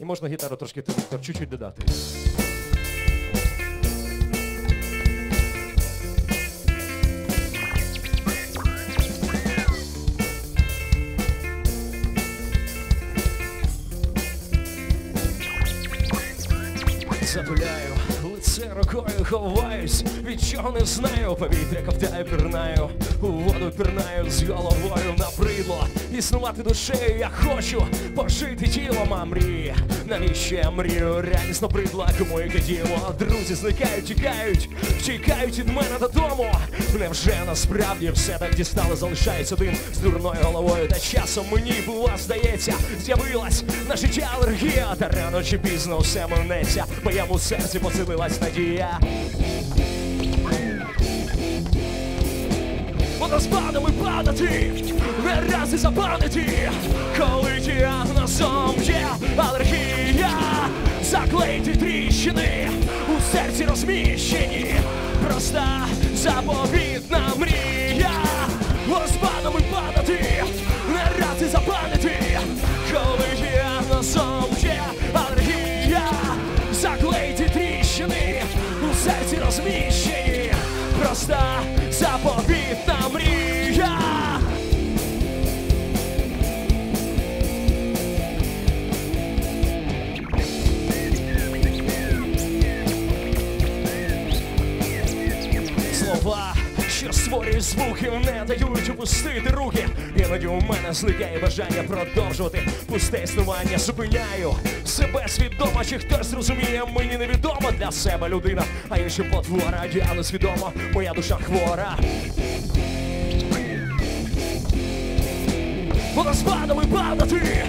І можна гітару трошки чуть-чуть додати. Затуляю лице рукою ховаюсь, від чого не знаю, повітря ковтаю, пірнаю, у воду пірнаю з головою набридло. Існувати душею я хочу, пожити тілом, а мрії. Навіщо я мрію? Реальність набридла, кому яке діло. Друзі зникають, тікають, втікають від мене додому. Невже насправді все так дістали, залишається один з дурною головою. Та часом мені бува здається, з'явилась на життя алергія, та рано чи пізно все минеться. Моєму серці поселилась надія. Водоспадами падати, не раз і запанити, коли діагнозом є алергія, заклеїти тріщини. У серці розміщені, проста заповітна мрія, водоспадами падати, не раз і запанити, серці розміщені, проста заповітна мрія. Слова, що створюють звуки, не дають опустити руки. Іноді у мене зникає бажання продовжувати пусте існування. Зупиняю себе свідомо, чи хтось зрозуміє, мені невідомо для себе людина, а інші потвора, діяли свідомо, моя душа хвора. Водоспадами падати,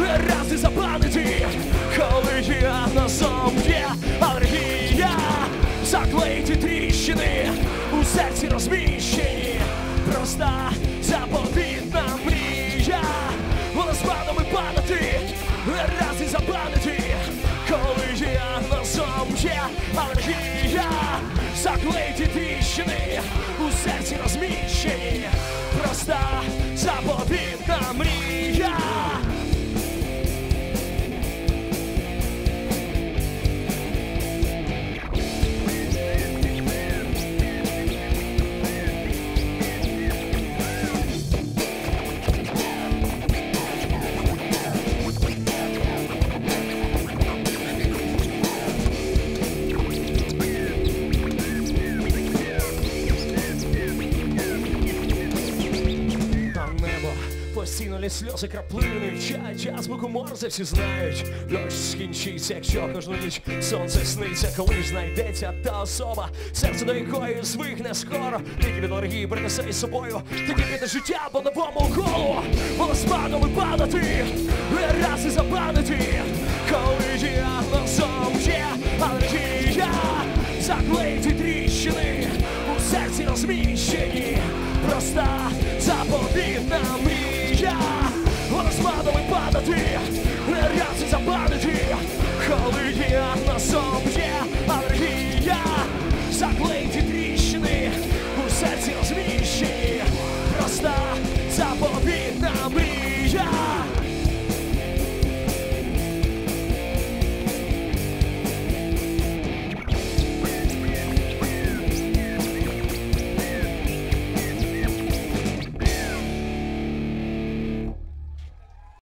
не раз і запанити, коли діагнозом є алергія, заклеїти тріщини серці розміщені, проста заповітна мрія, водоспадами падати, раз і запанити, коли діагнозом є алергія, заклеїти тріщини у серці розміщені, проста заповітна мрія. Постійно сльози краплини вчать азбуку морзе всі знають. Дощ скінчиться, якщо кожну ніч сонце сниться, коли ж знайдеться та особа, серце до якої звикне скоро, тільки від алергії принесе із собою, тоді піде життя по новому колу, волоспадом і падати, раз і запанити, коли діагнозом є алергія, заклеїти тріщини у серці розміщені, проста. іноді не за пам'яті, коли є на собі алергія, заклейті тріщини. У серці